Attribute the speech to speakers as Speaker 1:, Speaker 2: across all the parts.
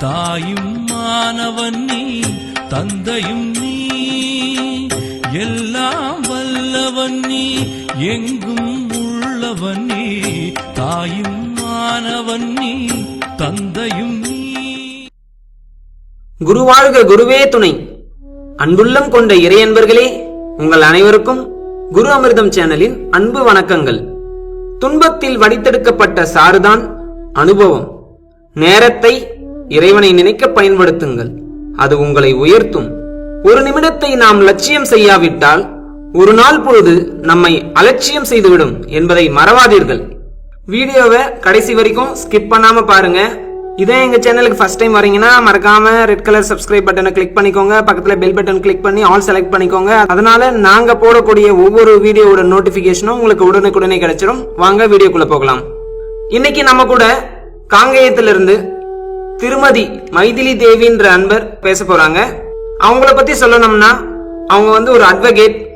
Speaker 1: தாயும் மாணவன் நீ தந்தையும் நீ எல்லாம் வல்லவன் நீ எங்கும் உள்ளவன் நீ தாயும் மாணவன் நீ தந்தையும் நீ.
Speaker 2: குருவாழ்க குருவே துணை. அன்புள்ளம் கொண்ட இறையன்பர்களே உங்கள் அனைவருக்கும் குரு அமிர்தம் சேனலின் அன்பு வணக்கங்கள். துன்பத்தில் வடித்தெடுக்கப்பட்ட சாறுதான் அனுபவம். நேரத்தை இறைவனை நினைக்க பயன்படுத்துங்கள். அது உங்களை உயர்த்தும். ஒரு நிமிடத்தை நாம் லட்சியம் செய்யாவிட்டால் ஒரு நாள் பொழுது நம்மை அலட்சியம் செய்துவிடும் என்பதை மறவாதீர்கள். வீடியோவை கடைசி வரைக்கும் ஸ்கிப் பண்ணாம பாருங்க. இதே எங்க சேனலுக்கு ஃபர்ஸ்ட் டைம் வரீங்கன்னா மறக்காம ரெட் கலர் சப்ஸ்கிரைப் பட்டனை கிளிக் பண்ணிக்கோங்க. பக்கத்துல பெல் பட்டன் கிளிக் பண்ணி ஆல் செலக்ட் பண்ணிக்கோங்க. அதனால நாங்க போடக்கூடிய ஒவ்வொரு வீடியோவோட நோட்டிபிகேஷனும் உங்களுக்கு உடனுக்குடனே கிடைச்சிடும் வாங்க வீடியோக்குள்ள போகலாம். இன்னைக்கு நம்ம கூட காங்கேயத்திலிருந்து திருமதி மைதிலி தேவின்ற அன்பர் பேச போறாங்க. அவங்கள பத்தி சொல்லணும்னா அவங்க வந்து ஒரு அட்வொகேட்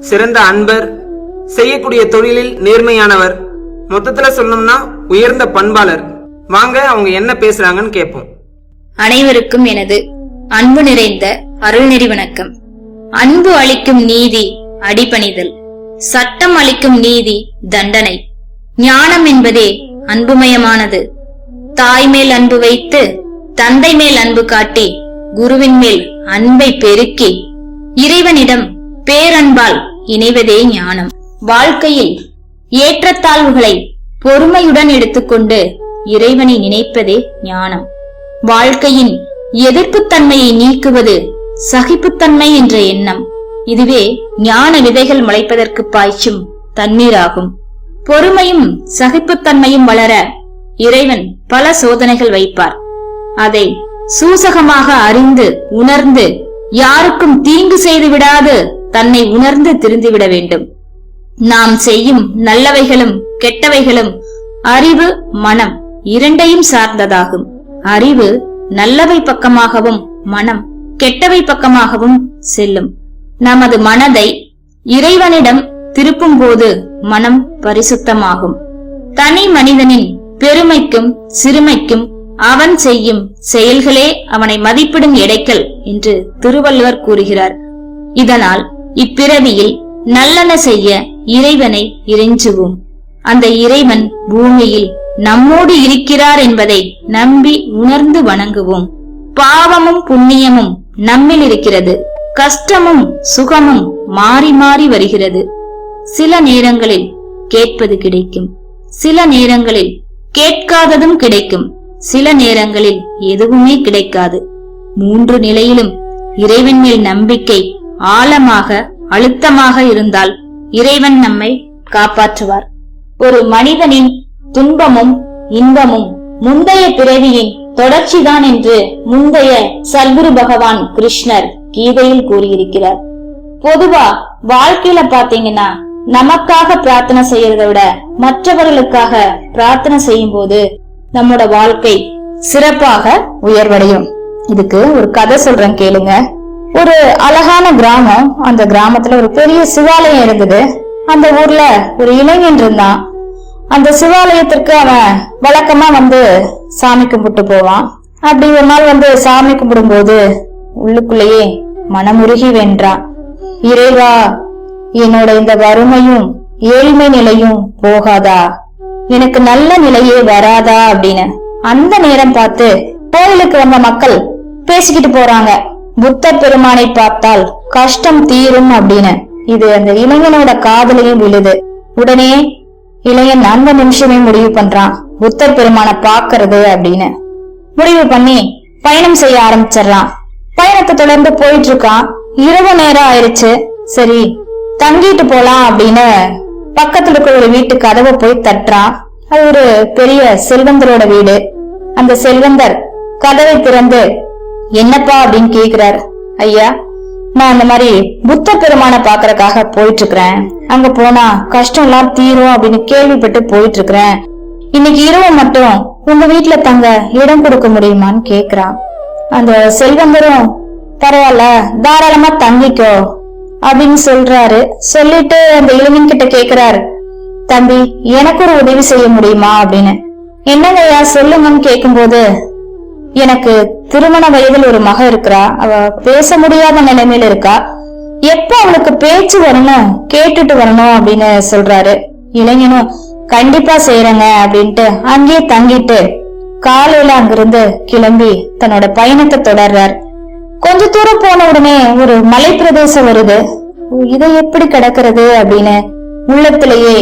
Speaker 2: சிறந்த அன்பர் செய்யக்கூடிய தொழிலில் நேர்மையானவர். மொத்தத்துல சொல்லணும்னா உயர்ந்த பண்பாளர். வாங்க அவங்க என்ன பேசுறாங்கன்னு கேட்போம்.
Speaker 3: அனைவருக்கும் எனது அன்பு நிறைந்த அருள்நெறி வணக்கம். அன்பு அளிக்கும் நீதி அடிபணிதல். சட்டம் அளிக்கும் நீதி தண்டனை. ஞானம் என்பதே அன்புமயமானது. தாய் மேல் அன்பு வைத்து தந்தை மேல் அன்பு காட்டி குருவின் மேல் அன்பை பெருக்கி இறைவனிடம் பேரன்பால் இணைவதே ஞானம். வாழ்க்கையில் ஏற்றத்தாழ்வுகளை பொறுமையுடன் எடுத்துக்கொண்டு இறைவனை நினைப்பதே ஞானம். வாழ்க்கையின் எதிர்ப்புத்தன்மையை நீக்குவது சகிப்புத்தன்மை என்ற எண்ணம். இதுவே ஞான விதைகள் முளைப்பதற்கு பாய்ச்சும் தண்ணீராகும். பொறுமையும் சகிப்புத்தன்மையும் வளர இறைவன் பல சோதனைகள் வைப்பார். அதை சூசகமாக அறிந்து உணர்ந்து யாருக்கும் தீங்கு செய்து விடாது தன்னை உணர்ந்து திருந்திவிட வேண்டும். நாம் செய்யும் நல்லவைகளும் கெட்டவைகளும் அறிவு மனம் இரண்டையும் சார்ந்ததாகும். அறிவு நல்லவை பக்கமாகவும் மனம் கெட்டவை பக்கமாகவும் செல்லும். நமது மனதை இறைவனிடம் திருப்பும் போது மனம் பரிசுத்தமாகும். தனி மனிதனின் பெருமைக்கும் சிறுமைக்கும் அவன் செய்யும் செயல்களே அவனை மதிப்பிடும் எடைக்கல் என்று திருவள்ளுவர் கூறுகிறார். இதனால் இப்பிறவியில் நல்லன செய்ய இறைவனை இறைஞ்சுவோம். அந்த இறைவன் பூமியில் நம்மோடு இருக்கிறார் என்பதை நம்பி உணர்ந்து வணங்குவோம். பாவமும் புண்ணியமும் நம்மில் இருக்கிறது. கஷ்டமும் சுகமும் மாறி மாறி வருகிறது. சில நேரங்களில் கேட்பது கிடைக்கும். சில நேரங்களில் கேட்காததும் கிடைக்கும். சில நேரங்களில் எதுவுமே கிடைக்காது. மூன்று நிலையிலும் இறைவன் மேல் நம்பிக்கை ஆழமாக அழுத்தமாக இருந்தால் இறைவன் நம்மை காப்பாற்றுவார். ஒரு மனிதனின் துன்பமும் இன்பமும் முந்தைய பிறவியின் தொடர்ச்சிதான் என்று முந்தைய சல்குரு பகவான் கிருஷ்ணர் கீதையில் கூறியிருக்கிறார். பொதுவா வாழ்க்கையில பாத்தீங்கன்னா நமக்காக பிரார்த்தனை செய்யறதை விட மற்றவர்களுக்காக பிரார்த்தனை செய்யும் போது நம்மோட வாழ்க்கை சிறப்பாக உயர்வடையும். இதுக்கு ஒரு கதை சொல்றேன் கேளுங்க. ஒரு அழகான கிராமம். அந்த கிராமத்துல ஒரு பெரிய சிவாலயம் இருந்தது. அந்த ஊர்ல ஒரு இளைஞன் இருந்தான். அந்த சிவாலயத்திற்கு அவன் வழக்கமா வந்து சாமி கும்பிட்டு போவான். அப்படி ஒரு நாள் வந்து சாமி கும்பிடும்போது உள்ளுக்குள்ளேயே மனமுருகி வென்றான். இறைவா என்னோட இந்த வறுமையும் ஏழ்மை நிலையும் போகாதா? எனக்கு நல்ல நிலையே வராதா அப்படின்னு அந்த நேரம் பார்த்து கோயிலுக்கு வந்த மக்கள் பேசிக்கிட்டு போறாங்க. புத்தர் பெருமானை பார்த்தால் கஷ்டம் தீரும் அப்படின்னு. இது அந்த இளைஞனோட காதலையும் விழுது. உடனே இளைஞன் அந்த நிமிஷமே முடிவு பண்றான். புத்தர் பெருமானை பாக்குறது அப்படின்னு. முடிவு பண்ணி பயணம் செய்ய ஆரம்பிச்சிடுறான். பயணத்தை தொடர்ந்து போயிட்டு இருக்கான். இரவு நேரம் ஆயிடுச்சு சரி தங்கிட்டு போலாம் அப்படின்னு பக்கத்துல இருக்கிற ஒரு வீட்டு கதவை போய் தட்டுறான் அது ஒரு பெரிய செல்வந்தரோட வீடு. அந்த செல்வந்தர் கதவை திறந்து என்னப்பா? அப்படின்னு கேக்குறாரு. ஐயா நான் அந்த மாதிரி புத்த பெருமானை பாக்குறக்காக போயிட்டு இருக்கிறேன் அங்க போனா கஷ்டம் எல்லாம் தீரும் அப்படின்னு கேள்விப்பட்டு போயிட்டு இருக்கிறேன் இன்னைக்கு இரவு மட்டும் உங்க வீட்டுல தங்க இடம் கொடுக்க முடியுமான்னு கேக்குறான் அந்த செல்வந்தரும் பரவாயில்ல தாராளமா தங்கிக்கோ. அப்படின்னு சொல்றாரு. சொல்லிட்டு அந்த இளைஞன் கிட்ட கேக்குறாரு. தம்பி எனக்கு ஒரு உதவி செய்ய முடியுமா? அப்படின்னு. என்னங்கய்யா சொல்லுங்கன்னு கேக்கும்போது எனக்கு திருமண வயதில் ஒரு மக இருக்கிறா. அவ பேச முடியாத நிலைமையில இருக்கா. எப்ப அவளுக்கு பேச்சு வரணும் கேட்டுட்டு வரணும்? அப்படின்னு சொல்றாரு. இளைஞனும் கண்டிப்பா செய்யறங்க அப்படின்ட்டு அங்கேயே தங்கிட்டு காலையில அங்கிருந்து கிளம்பி தன்னோட பயணத்தை தொடர்றார். கொஞ்ச தூரம் போன உடனே ஒரு மலை பிரதேசம் வருது. ஓ, இதை எப்படி கிடக்கிறது அப்படின்னு உள்ளத்திலேயே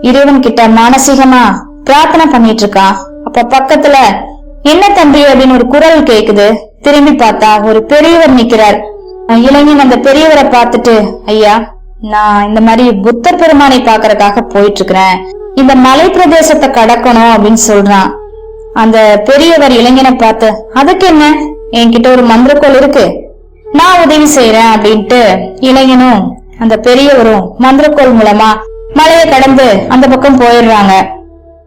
Speaker 3: இறைவன் கிட்ட மானசீகமா பிரார்த்தனை பண்ணிட்டு இருக்கான் அப்ப பக்கத்துல என்ன தம்பி? அப்படின்னு ஒரு குரல் கேக்குது. திரும்பி பார்த்தா ஒரு பெரியவர் நிக்கிறார். இளைஞன் அந்த பெரியவரை பார்த்துட்டு ஐயா நான் இந்த மாதிரி புத்தர் பெருமானை பாக்குறதுக்காக போயிட்டு இருக்கிறேன் இந்த மலை பிரதேசத்தை கடக்கணும் அப்படின்னு சொல்றான். அந்த பெரியவர் இளைஞனை பார்த்து அதுக்கு என்ன? என்கிட்ட ஒரு மந்திரக்கோள் இருக்கு. நான் உதவி செய்யறேன் அப்படின்ட்டு இளைஞனும் அந்த பெரியவரும் மந்திரக்கோள் மூலமா மலையை கடந்து அந்த பக்கம் போயிடுறாங்க.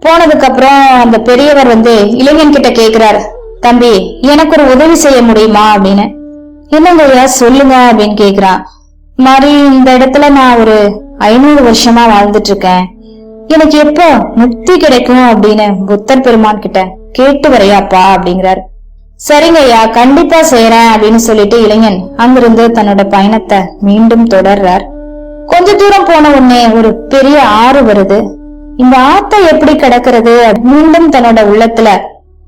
Speaker 3: போனதுக்கு அப்புறம் அந்த பெரியவர் வந்து இளைஞன் கிட்ட கேக்குறாரு தம்பி எனக்கு ஒரு உதவி செய்ய முடியுமா? அப்படின்னு. என்னங்கய்யா சொல்லுங்க அப்படின்னு கேக்குறான். மாதிரி இந்த இடத்துல நான் ஒரு ஐநூறு வருஷமா வாழ்ந்துட்டு இருக்கேன் எனக்கு எப்போ முக்தி கிடைக்கும்? அப்படின்னு புத்தர் பெருமான் கிட்ட கேட்டு வரையாப்பா அப்படிங்கிறாரு. சரிங்கய்யா கண்டிப்பா செய்யறேன் அப்படின்னு சொல்லிட்டு இளைஞன் அங்கிருந்து தன்னோட பயணத்தை மீண்டும் தொடர்றார். கொஞ்ச தூரம் போன உடனே ஒரு பெரிய ஆறு வருது. இந்த ஆத்தை எப்படி கிடக்கிறது? மீண்டும் தன்னோட உள்ளத்துல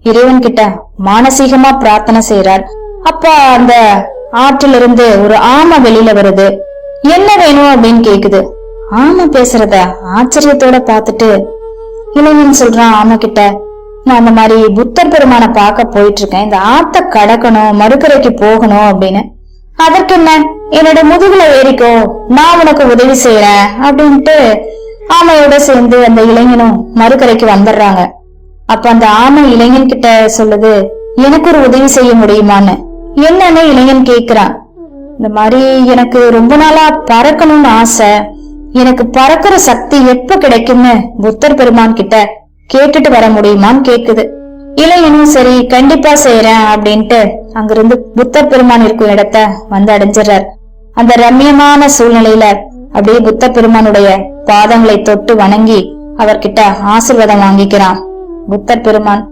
Speaker 3: இறைவன் கிட்ட மானசீகமா பிரார்த்தனை செய்யறார் அப்ப அந்த ஆற்றிலிருந்து ஒரு ஆமை வெளியில வருது. என்ன வேணும் அப்படின்னு கேக்குது. ஆமை பேசுறத ஆச்சரியத்தோட பாத்துட்டு இளைஞன் சொல்றான் ஆமை கிட்ட நான் அந்த மாதிரி புத்தர் பெருமானை பார்க்க போயிட்டு இருக்கேன் இந்த ஆத்த கடக்கணும் மறுக்கரைக்கு போகணும் அப்படின்னு. அதற்கு என்ன என்னோட முதுகுல ஏறிக்கோ நான் உனக்கு உதவி செய்யறேன் அப்படின்ட்டு ஆமையோட சேர்ந்து அந்த இளைஞனும் மறுக்கரைக்கு வந்துடுறாங்க. அப்ப அந்த ஆமை இளைஞன் கிட்ட சொல்லுது எனக்கு ஒரு உதவி செய்ய முடியுமான்னு? என்னன்னு இளைஞன் கேக்குறான். இந்த மாதிரி எனக்கு ரொம்ப நாளா பறக்கணும்னு ஆசை. எனக்கு பறக்கிற சக்தி எப்ப கிடைக்கும்னு புத்தர் பெருமான் கிட்ட கேட்டுட்டு வர முடியுமான்னு கேக்குது. இளையனும் சரி கண்டிப்பா செய்யறேன் அப்படின்ட்டு அங்கிருந்து புத்தர் பெருமான் இருக்கும் இடத்த வந்து அடைஞ்சிடுறார். அந்த ரம்மியமான சூழ்நிலையில அப்படியே புத்தர் பெருமானுடைய பாதங்களை தொட்டு வணங்கி அவர்கிட்ட ஆசிர்வாதம் வாங்கிக்கிறான் புத்தர் பெருமான்.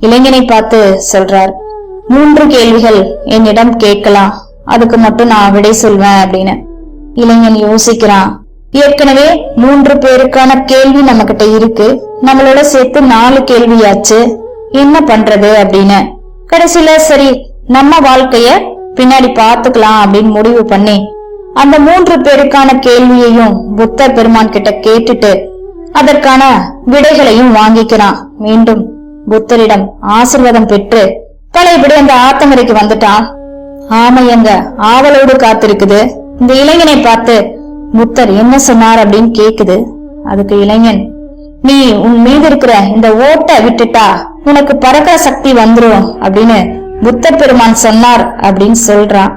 Speaker 3: இளைஞனை பார்த்து சொல்றார் மூன்று கேள்விகள் என்னிடம் கேட்கலாம். அதுக்கு மட்டும் நான் விடை சொல்வேன் அப்படின்னு. இளைஞன் யோசிக்கிறான் ஏற்கனவே மூன்று பேருக்கான கேள்வி நம்ம கிட்ட இருக்கு. நம்மளோட சேர்த்து நாலு கேள்வியாச்சு. என்ன பண்றது அப்படின்னு. கடைசியில சரி நம்ம வாழ்க்கைய பின்னாடி பாத்துக்கலாம் அப்படின்னு முடிவு பண்ணி அந்த மூன்று பேருக்கான கேள்வியையும் புத்தர் பெருமான் கிட்ட கேட்டுட்டு அதற்கான விடைகளையும் வாங்கிக்கிறான். மீண்டும் புத்தரிடம் ஆசிர்வாதம் பெற்று பழையபடி அந்த ஆத்தங்கரைக்கு வந்துட்டான். ஆமையங்க ஆவலோடு காத்திருக்குது. இந்த இளைஞனை பார்த்து புத்தர் என்ன சொன்னார் அப்படின்னு கேக்குது. அதுக்கு இளைஞன் நீ உன் மீது இருக்கிற இந்த ஓட்டை விட்டுட்டா உனக்கு பறக்கிற சக்தி வந்துரும் அப்படின்னு புத்தர் பெருமான் சொன்னார் அப்படின்னு சொல்றான்.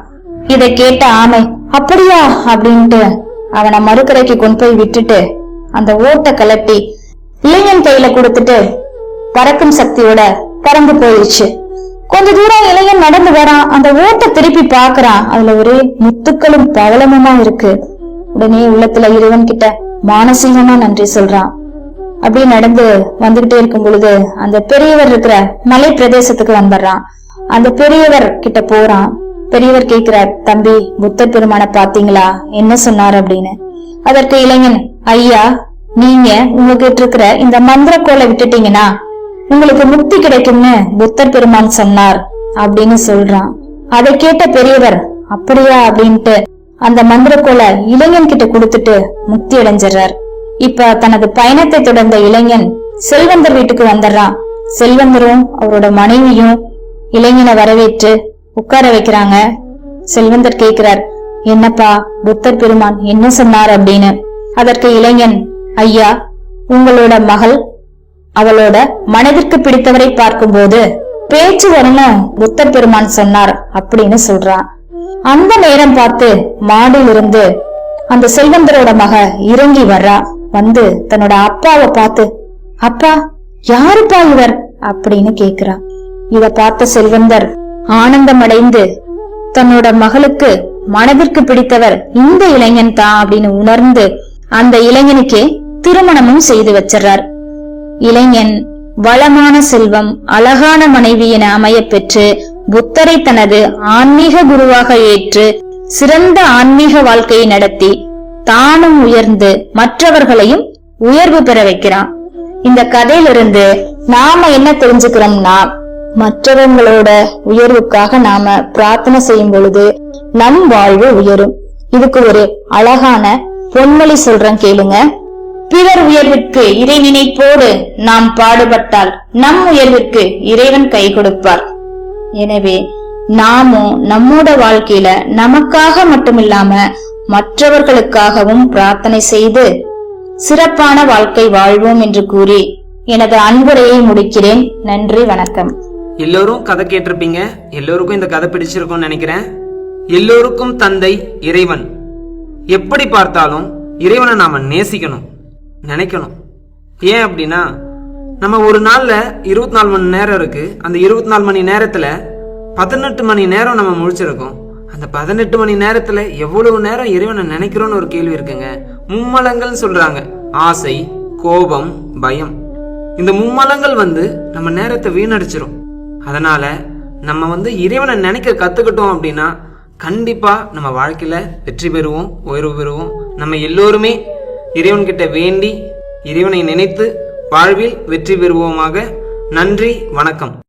Speaker 3: இதை கேட்ட ஆமை அப்படியா? அப்படின்ட்டு அவனை மறுக்கரைக்கு கொண்டு போய் விட்டுட்டு அந்த ஓட்டை கலட்டி இளைஞன் கையில கொடுத்துட்டு பறக்கும் சக்தியோட பறந்து போயிடுச்சு கொஞ்ச தூரம் இளைஞன் நடந்து வரான். அந்த ஓட்டை திருப்பி பாக்குறான் அதுல ஒரே முத்துக்களும் பவளமுமா இருக்கு. உடனே உள்ளத்துல இறைவன் கிட்ட மானசீகமா நன்றி சொல்றான். அப்படியே நடந்து வந்துகிட்டே இருக்கும் பொழுது அந்த பெரியவர் இருக்கிற மலை பிரதேசத்துக்கு வந்துடுறான் அந்த பெரியவர் கிட்ட போறான். பெரியவர் கேக்குறார் தம்பி புத்தர் பெருமான பாத்தீங்களா என்ன சொன்னார்? அப்படின்னு. அதற்கு இளைஞன் ஐயா நீங்க உங்ககிட்ட இருக்கிற இந்த மந்திர கோலை விட்டுட்டீங்கன்னா உங்களுக்கு முக்தி கிடைக்கும்னு புத்தர் பெருமான் சொன்னார். அப்படின்னு சொல்றான். அதை கேட்ட பெரியவர் அப்படியா? அப்படின்ட்டு அந்த மந்திரக்கோலை இளைஞன் கிட்ட கொடுத்துட்டு முக்தி அடைஞ்சிடுறார். இப்ப தனது பயணத்தை தொடர்ந்த இளைஞன் செல்வந்தர் வீட்டுக்கு வந்துடுறான். செல்வந்தரும் அவரோட மனைவியும் இளைஞனை வரவேற்று உட்கார வைக்கிறாங்க. செல்வந்தர் கேக்குறார் என்னப்பா புத்தர் பெருமான் என்ன சொன்னார் அப்படின்னு? அதற்கு இளைஞன் ஐயா உங்களோட மகள் அவளோட மனதிற்கு பிடித்தவரை பார்க்கும்போது பேச்சு வரணும் புத்தர் பெருமான் சொன்னார் அப்படின்னு சொல்றான். அந்த நேரம் பார்த்து மாடியிலிருந்து அந்த செல்வந்தரோட மக இறங்கி வர்றா. வந்து தன்னோட அப்பாவை பார்த்து அப்பா யாருப்பா இவர்? அப்படின்னு கேக்குறா. இத பார்த்த செல்வந்தர் ஆனந்தம் அடைந்து தன்னோட மகளுக்கு மனதிற்கு பிடித்தவர் இந்த இளைஞன் தான் அப்படின்னு உணர்ந்து அந்த இளைஞனுக்கே திருமணமும் செய்து வச்சிடறார் இளைஞன் வளமான செல்வம் அழகான மனைவி என அமைய பெற்று புத்தரை தனது ஆன்மீக குருவாக ஏற்று சிறந்த ஆன்மீக வாழ்க்கையை நடத்தி தானும் உயர்ந்து மற்றவர்களையும் உயர்வு பெற வைக்கிறான். இந்த கதையிலிருந்து நாம என்ன தெரிஞ்சுக்கிறோம்னா மற்றவங்களோட உயர்வுக்காக நாம பிரார்த்தனை செய்யும் பொழுது நம் வாழ்வு உயரும். இதுக்கு ஒரு அழகான பொன்மொழி சொல்றேன் கேளுங்க. பிறர் உயர்விற்கு இறை நினைப்போடு நாம் பாடுபட்டால் நம் உயர்விற்கு இறைவன் கை கொடுப்பார். எனவே நாமும் நம்மோட வாழ்க்கையில நமக்காக மட்டுமில்லாம மற்றவர்களுக்காகவும் பிரார்த்தனை செய்து சிறப்பான வாழ்க்கை வாழ்வோம் என்று கூறி எனது அன்புரையை முடிக்கிறேன். நன்றி வணக்கம்.
Speaker 2: எல்லோரும் கதை கேட்டிருப்பீங்க. எல்லோருக்கும் இந்த கதை பிடிச்சிருக்கும்னு நினைக்கிறேன். எல்லோருக்கும் தந்தை இறைவன். எப்படி பார்த்தாலும் இறைவனை நாம நேசிக்கணும் நினைக்கணும். ஏன் அப்படின்னா நம்ம ஒரு நாளில் இருபத்தி நாலு மணி நேரம் இருக்குது அந்த இருபத்தி நாலு மணி நேரத்தில் பதினெட்டு மணி நேரம் நம்ம முழிச்சிருக்கோம். அந்த பதினெட்டு மணி நேரத்தில் எவ்வளவு நேரம் இறைவனை நினைக்கிறோன்னு ஒரு கேள்வி இருக்குங்க. மும்மலங்கள்னு சொல்கிறாங்க ஆசை கோபம் பயம். இந்த மும்மலங்கள் வந்து நம்ம நேரத்தை வீணடிச்சிரும். அதனால நம்ம வந்து இறைவனை நினைக்க கற்றுக்கிட்டோம் அப்படின்னா கண்டிப்பாக நம்ம வாழ்க்கையில் வெற்றி பெறுவோம் உயர்வு பெறுவோம். நம்ம எல்லோருமே இறைவன்கிட்ட வேண்டி இறைவனை நினைத்து வாழ்வில் வெற்றி பெறுவோமாக. நன்றி வணக்கம்.